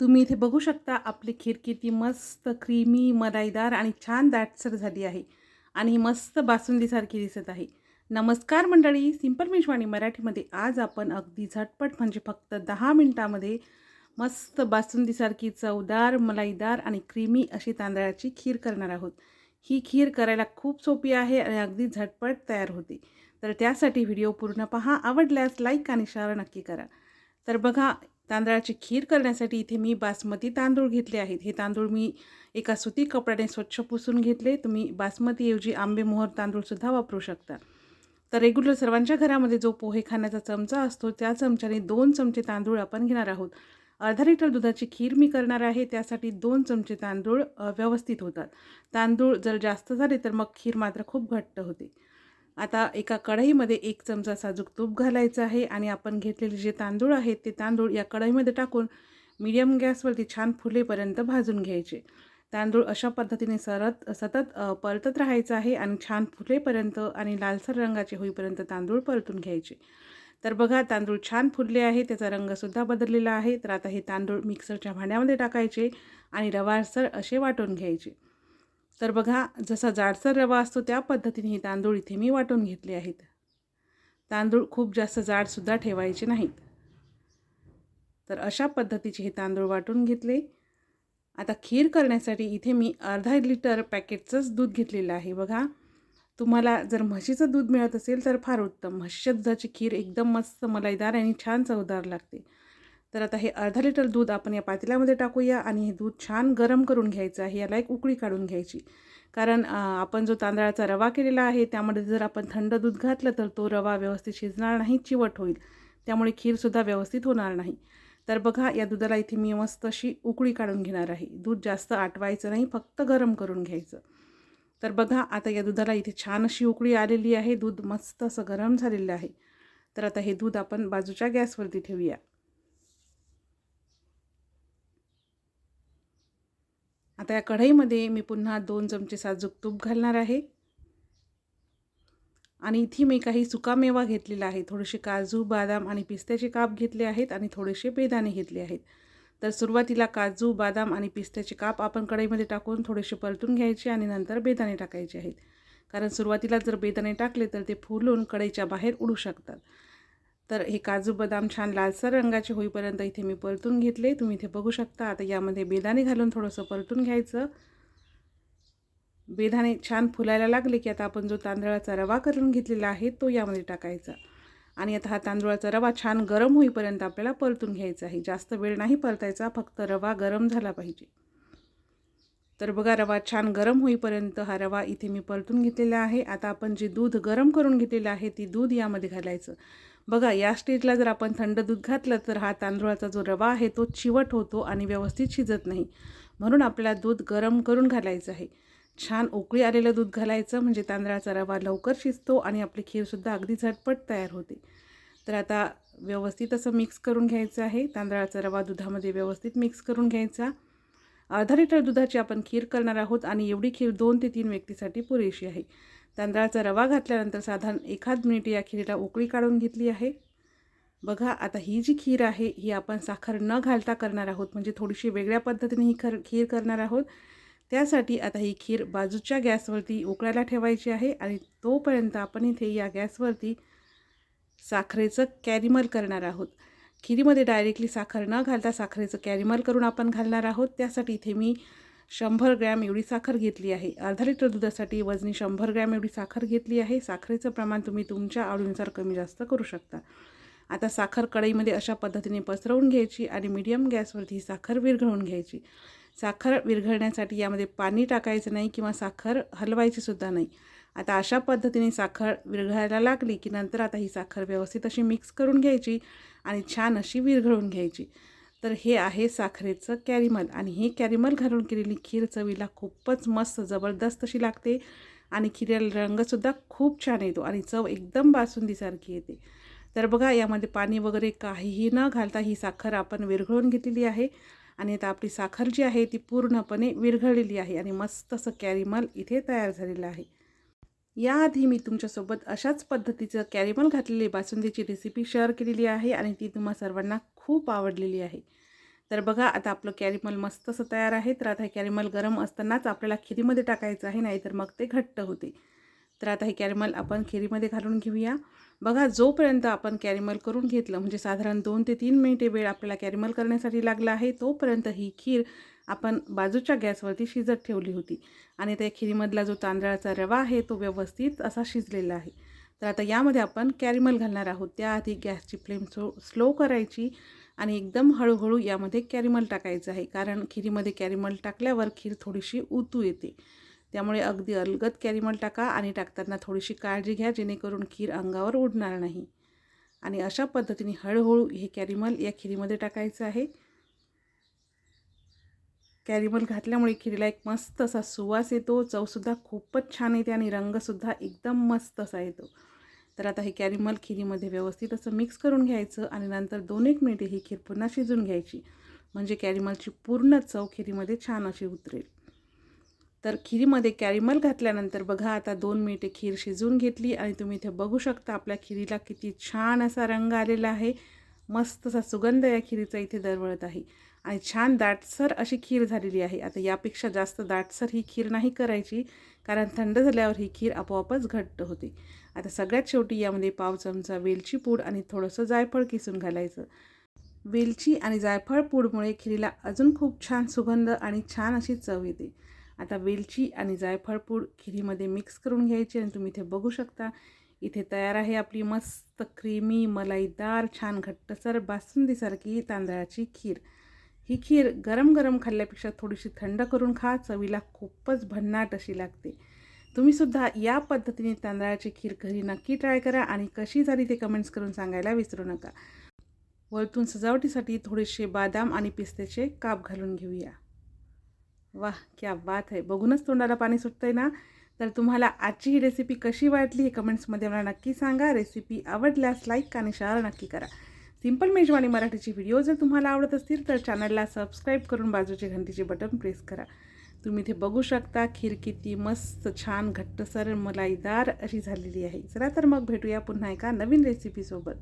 तुम्ही इथे बघू शकता आपली खीर किती मस्त क्रीमी मलाईदार आणि छान दाटसर झाली आहे. आणि ही मस्त बासुंदीसारखी दिसत आहे. नमस्कार मंडळी सिंपल मिशवाणी मराठीमध्ये आज आपण अगदी झटपट म्हणजे फक्त दहा मिनटामध्ये मस्त बासुंदीसारखी चवदार मलाईदार आणि क्रीमी अशी तांदळाची खीर करणार आहोत. ही खीर करायला खूप सोपी आहे आणि अगदी झटपट तयार होते. तर त्यासाठी व्हिडिओ पूर्ण पहा आवडल्यास लाईक आणि शेअर नक्की करा. तर बघा तांदळाची खीर करण्यासाठी इथे मी बासमती तांदूळ घेतले आहेत. हे तांदूळ मी एका सुती कपड्याने स्वच्छ पुसून घेतले. तुम्ही बासमतीऐवजी आंबेमोहर तांदूळसुद्धा वापरू शकता. तर रेग्युलर सर्वांच्या घरामध्ये जो पोहे खाण्याचा चमचा असतो त्या चमच्याने दोन चमचे तांदूळ आपण घेणार आहोत. अर्धा लिटर दुधाची खीर मी करणार आहे. त्यासाठी दोन चमचे तांदूळ व्यवस्थित होतात. तांदूळ जर जास्त झाले तर मग खीर मात्र खूप घट्ट होते. आता एका कढईमध्ये एक चमचा साजूक तूप घालायचं आहे आणि आपण घेतलेले जे तांदूळ आहेत ते तांदूळ या कढईमध्ये टाकून मीडियम गॅसवरती छान फुलेपर्यंत भाजून घ्यायचे. तांदूळ अशा पद्धतीने सरत सतत परतत राहायचं आहे आणि छान फुलेपर्यंत आणि लालसर रंगाचे होईपर्यंत तांदूळ परतून घ्यायचे. तर बघा तांदूळ छान फुलले आहे त्याचा रंगसुद्धा बदललेला आहे. तर आता हे तांदूळ मिक्सरच्या भांड्यामध्ये टाकायचे आणि रवासर असे वाटून घ्यायचे. तर बघा जसा जाडसर रवा असतो त्या पद्धतीने हे तांदूळ इथे मी वाटून घेतले आहेत. तांदूळ खूप जास्त जाडसुद्धा ठेवायचे नाहीत. तर अशा पद्धतीचे हे तांदूळ वाटून घेतले. आता खीर करण्यासाठी इथे मी अर्धा लिटर पॅकेटचंच दूध घेतलेलं आहे. बघा तुम्हाला जर म्हशीचं दूध मिळत असेल तर फार उत्तम. म्हशीच्या दुधाची खीर एकदम मस्त मलाईदार आणि छान चवदार लागते. तर आता हे अर्धा लिटर दूध आपण या पातेल्यामध्ये टाकूया आणि हे दूध छान गरम करून घ्यायचं आहे. याला एक उकळी काढून घ्यायची. कारण आपण जो तांदळाचा रवा केलेला आहे त्यामध्ये जर आपण थंड दूध घातलं तर तो रवा व्यवस्थित शिजणार नाही चिवट होईल. त्यामुळे खीरसुद्धा व्यवस्थित होणार नाही. तर बघा या दुधाला इथे मी मस्त अशी उकळी काढून घेणार आहे. दूध जास्त आटवायचं नाही फक्त गरम करून घ्यायचं. तर बघा आता या दुधाला इथे छान अशी उकळी आलेली आहे. दूध मस्त असं गरम झालेलं आहे. तर आता हे दूध आपण बाजूच्या गॅसवरती ठेवूया. आता या कढईमध्ये मी पुन्हा दोन चमचे साजूक तूप घालणार आहे. आणि इथे मी काही सुकामेवा घेतलेला आहे. थोडेसे काजू बदाम आणि पिस्त्याचे काप घेतले आहेत आणि थोडेसे बेदाणे घेतले आहेत. तर सुरुवातीला काजू बदाम आणि पिस्त्याचे काप आपण कढईमध्ये टाकून थोडेसे परतून घ्यायचे आणि नंतर बेदाणे टाकायचे आहेत. कारण सुरुवातीला जर बेदाणे टाकले तर ते फुलून कढईच्या बाहेर उडू शकतात. तर हे काजू बदाम छान लालसर रंगाचे होईपर्यंत इथे मी परतून घेतले. तुम्ही इथे बघू शकता. आता यामध्ये बेदाणे घालून थोडंसं परतून घ्यायचं. बेदाणे छान फुलायला लागले की आता आपण जो तांदळाचा रवा करून घेतलेला आहे तो यामध्ये टाकायचा. आणि आता हा तांदूळाचा रवा छान गरम होईपर्यंत आपल्याला परतून घ्यायचा आहे. जास्त वेळ नाही परतायचा फक्त रवा गरम झाला पाहिजे. तर बघा रवा छान गरम होईपर्यंत हा रवा इथे मी परतून घेतलेला आहे. आता आपण जे दूध गरम करून घेतलेलं आहे ती दूध यामध्ये घालायचं. बघा या स्टेजला जर आपण थंड दूध घातलं तर हा तांदूळाचा जो रवा आहे तो चिवट होतो आणि व्यवस्थित शिजत नाही. म्हणून आपल्याला दूध गरम करून घालायचं आहे. छान उकळी आलेलं दूध घालायचं म्हणजे तांदळाचा रवा लवकर शिजतो आणि आपली खीरसुद्धा अगदी झटपट तयार होते. तर आता व्यवस्थित असं मिक्स करून घ्यायचं आहे. तांदळाचा रवा दुधामध्ये व्यवस्थित मिक्स करून घ्यायचा. अर्धा लिटर दुधाची आपण खीर करणार आहोत आणि एवढी खीर दोन ते तीन व्यक्तीसाठी पुरेशी आहे. तांदळाचा रवा घातल्यानंतर साधारण एखाद मिनिट या खीरीला उकळी काढून घेतली आहे. बघा आता ही जी खीर आहे ही आपण साखर न घालता करणार आहोत म्हणजे थोडीशी वेगळ्या पद्धतीने ही खर खीर करणार आहोत. त्यासाठी आता ही खीर बाजूच्या गॅसवरती उकळायला ठेवायची आहे आणि तोपर्यंत आपण इथे या गॅसवरती साखरेचं कॅरिमल करणार आहोत. खिरीमध्ये डायरेक्टली साखर न घालता साखरेचं कॅरिमल करून आपण घालणार आहोत. त्यासाठी इथे मी शंभर ग्रॅम एवढी साखर घेतली आहे. अर्धा लिटर दुधासाठी वजनी शंभर ग्रॅम एवढी साखर घेतली आहे. साखरेचं प्रमाण तुम्ही तुमच्या आवडीनुसार कमी जास्त करू शकता. आता साखर कढईमध्ये अशा पद्धतीने पसरवून घ्यायची आणि मीडियम गॅसवरती साखर विरघळून घ्यायची. साखर विरघळण्यासाठी यामध्ये पाणी टाकायचं नाही किंवा साखर हलवायची सुद्धा नाही. आता अशा पद्धतीने साखर विरघळायला लागली की नंतर आता ही साखर व्यवस्थित अशी मिक्स करून घ्यायची आणि छान अशी विरघळून घ्यायची. तर हे आहे साखरेचं कॅरिमल. आणि हे कॅरिमल घालून केलेली खीर चवीला खूपच मस्त जबरदस्त अशी लागते. आणि खिऱ्याला रंगसुद्धा खूप छान येतो आणि चव एकदम बासुंदीसारखी येते. तर बघा यामध्ये पाणी वगैरे काहीही न घालता ही साखर आपण विरघळून घेतलेली आहे. आणि आता आपली साखर जी आहे ती पूर्णपणे विरघळलेली आहे आणि मस्त असं कॅरिमल इथे तयार झालेलं आहे. याआधी मी तुमच्यासोबत अशाच पद्धतीचं कॅरिमल घातलेली बासुंदीची रेसिपी शेअर केलेली आहे आणि ती तुम्हा सर्वांना खूप आवडलेली आहे. तर बघा आता आपलं कॅरिमल मस्त असं तयार आहे. तर आता हे कॅरिमल गरम असतानाच आपल्याला खिरीमध्ये टाकायचं आहे नाहीतर मग ते घट्ट होते. तर आता हे कॅरिमल आपण खिरीमध्ये घालून घेऊया. बघा जोपर्यंत आपण कॅरिमल करून घेतलं म्हणजे साधारण दोन ते तीन मिनिटे वेळ आपल्याला कॅरिमल करण्यासाठी लागला आहे तोपर्यंत ही खीर आपण बाजूच्या गॅसवरती शिजत ठेवली होती. आणि त्या खिरीमधला जो तांदळाचा रवा आहे तो व्यवस्थित असा शिजलेला आहे. तर आता यामध्ये आपण कॅरिमल घालणार आहोत. त्याआधी गॅसची फ्लेम स्लो स्लो करायची. आणि एकदम हळूहळू यामध्ये कॅरिमल टाकायचं आहे. कारण खिरीमध्ये कॅरिमल टाकल्यावर खीर थोडीशी उतू येते. त्यामुळे अगदी अलगद कॅरिमल टाका आणि टाकताना थोडीशी काळजी घ्या जेणेकरून खीर अंगावर उडणार नाही. आणि अशा पद्धतीने हळूहळू हे कॅरिमल या खिरीमध्ये टाकायचं आहे. कॅरिमल घातल्यामुळे खिरीला एक मस्त असा सुवास येतो. चवसुद्धा खूपच छान येते आणि रंगसुद्धा एकदम मस्त असा येतो. तर आता हे कॅरिमल खिरीमध्ये व्यवस्थित असं मिक्स करून घ्यायचं आणि नंतर दोन एक मिनिटे ही खीर पुन्हा शिजून घ्यायची. म्हणजे कॅरिमलची पूर्ण चव खिरीमध्ये छान अशी उतरेल. तर खिरीमध्ये कॅरिमल घातल्यानंतर बघा आता दोन मिनिटे खीर शिजवून घेतली आणि तुम्ही इथे बघू शकता आपल्या खिरीला किती छान असा रंग आलेला आहे. मस्त असा सुगंध या खिरीचा इथे दरवळत आहे. आणि छान दाटसर अशी खीर झालेली आहे. आता यापेक्षा जास्त दाटसर ही खीर नाही करायची कारण थंड झाल्यावर ही खीर आपोआपच घट्ट होते. आता सगळ्यात शेवटी यामध्ये पाव चमचा वेलची पूड आणि थोडंसं जायफळ किसून घालायचं. वेलची आणि जायफळ पूडमुळे खिरीला अजून खूप छान सुगंध आणि छान अशी चव येते. आता वेलची आणि जायफळ पूड खिरीमध्ये मिक्स करून घ्यायची आणि तुम्ही इथे बघू शकता. इथे तयार आहे आपली मस्त क्रीमी मलाईदार छान घट्टसर बासुंदीसारखी तांदळाची खीर. ही खीर गरम गरम खाल्ल्यापेक्षा थोडीशी थंड करून खा चवीला खूपच भन्नाट अशी लागते. तुम्हीसुद्धा या पद्धतीने तांदळाची खीर घरी नक्की ट्राय करा आणि कशी झाली ते कमेंट्स करून सांगायला विसरू नका. वरतून सजावटीसाठी थोडेसे बदाम आणि पिस्त्याचे काप घालून घेऊया. वाह क्या बात आहे बघूनच तोंडाला पाणी सुटतंय ना? तर तुम्हाला आजची ही रेसिपी कशी वाटली हे कमेंट्समध्ये मला नक्की सांगा. रेसिपी आवडल्यास लाईक आणि शेअर नक्की करा. सिंपल मेजवानी मराठीचे व्हिडिओ जर तुम्हाला आवडत असतील तर चॅनलला सबस्क्राईब करून बाजूचे घंटीचे बटन प्रेस करा. तुम्ही इथे बघू शकता खीर किती मस्त छान घट्टसर मलाईदार अशी झालेली आहे. चला तर मग भेटूया पुन्हा एका नवीन रेसिपीसोबत